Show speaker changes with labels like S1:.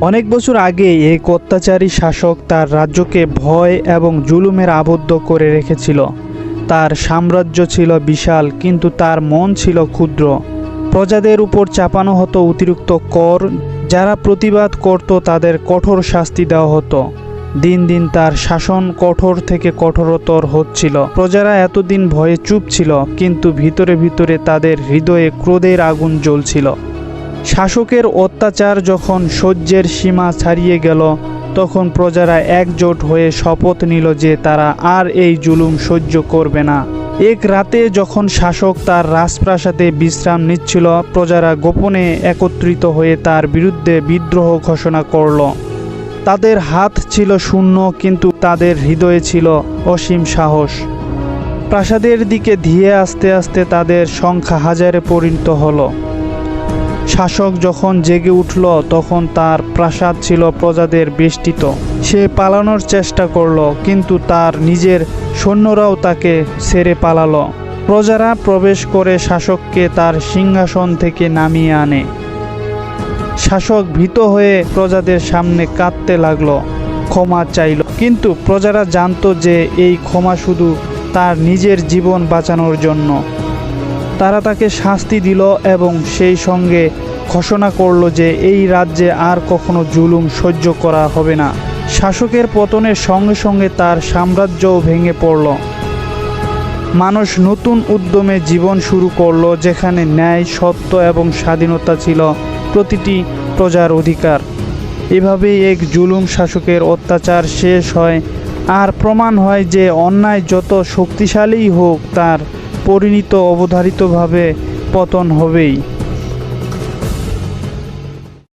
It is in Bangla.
S1: অনেক বছর আগে এক অত্যাচারী শাসক তার রাজ্যকে ভয় এবং জুলুমের আবদ্ধ করে রেখেছিল। তার সাম্রাজ্য ছিল বিশাল, কিন্তু তার মন ছিল ক্ষুদ্র। প্রজাদের উপর চাপানো হতো অতিরিক্ত কর, যারা প্রতিবাদ করত তাদের কঠোর শাস্তি দেওয়া হতো। দিন দিন তার শাসন কঠোর থেকে কঠোরতর হচ্ছিল। প্রজারা এতদিন ভয়ে চুপ ছিল, কিন্তু ভিতরে ভিতরে তাদের হৃদয়ে ক্রোধের আগুন জ্বলছিল। শাসকের অত্যাচার যখন সহ্যের সীমা ছাড়িয়ে গেল, তখন প্রজারা একজোট হয়ে শপথ নিল যে তারা আর এই জুলুম সহ্য করবে না। এক রাতে যখন শাসক তার রাজপ্রাসাদে বিশ্রাম নিচ্ছিল, প্রজারা গোপনে একত্রিত হয়ে তার বিরুদ্ধে বিদ্রোহ ঘোষণা করল। তাদের হাত ছিল শূন্য, কিন্তু তাদের হৃদয়ে ছিল অসীম সাহস। প্রাসাদের দিকে ধীরে আস্তে আস্তে তাদের সংখ্যা হাজারে পরিণত হলো। শাসক যখন জেগে উঠল, তখন তার প্রাসাদ ছিল প্রজাদের বেষ্টিত। সে পালানোর চেষ্টা করল, কিন্তু তার নিজের সৈন্যরাও তাকে ছেড়ে পালালো। প্রজারা প্রবেশ করে শাসককে তার সিংহাসন থেকে নামিয়ে আনে। শাসক ভীত হয়ে প্রজাদের সামনে কাঁদতে লাগল, ক্ষমা চাইল। কিন্তু প্রজারা জানত যে এই ক্ষমা শুধু তার নিজের জীবন বাঁচানোর জন্য। তারা তাকে শাস্তি দিল এবং সেই সঙ্গে ঘোষণা করল যে এই রাজ্যে আর কখনো জুলুম সহ্য করা হবে না। শাসকের পতনের সঙ্গে সঙ্গে তার সাম্রাজ্যও ভেঙে পড়ল। মানুষ নতুন উদ্যমে জীবন শুরু করল, যেখানে ন্যায়, সত্য এবং স্বাধীনতা ছিল প্রতিটি প্রজার অধিকার। এভাবেই এক জুলুম শাসকের অত্যাচার শেষ হয়। আর প্রমাণ হয় যে অন্যায় যত শক্তিশালীই হোক, তার পরিণত অবধারিতভাবে পতন হবেই।